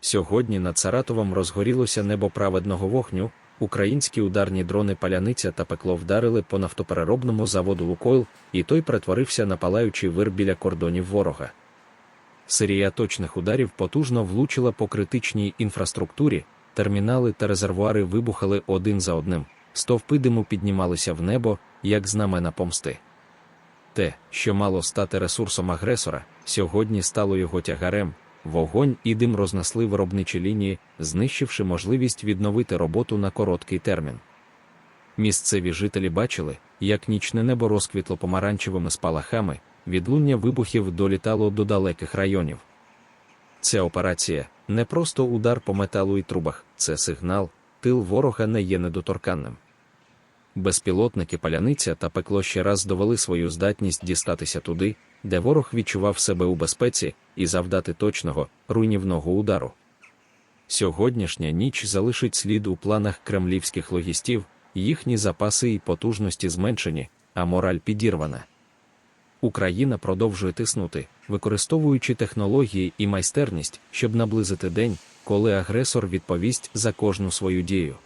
Сьогодні над Саратовом розгорілося небо праведного вогню. Українські ударні дрони паляниця та пекло вдарили по нафтопереробному заводу Лукойл, і той перетворився на палаючий вир біля кордонів ворога. Серія точних ударів потужно влучила по критичній інфраструктурі, термінали та резервуари вибухали один за одним, стовпи диму піднімалися в небо, як знамена помсти. Те, що мало стати ресурсом агресора, сьогодні стало його тягарем. Вогонь і дим рознесли виробничі лінії, знищивши можливість відновити роботу на короткий термін. Місцеві жителі бачили, як нічне небо розквітло помаранчевими спалахами, відлуння вибухів долітало до далеких районів. Ця операція не просто удар по металу і трубах, це сигнал, тил ворога не є недоторканним. Безпілотники паляниця та пекло ще раз довели свою здатність дістатися туди, де ворог відчував себе у безпеці, і завдати точного, руйнівного удару. Сьогоднішня ніч залишить слід у планах кремлівських логістів, їхні запаси і потужності зменшені, а мораль підірвана. Україна продовжує тиснути, використовуючи технології і майстерність, щоб наблизити день, коли агресор відповість за кожну свою дію.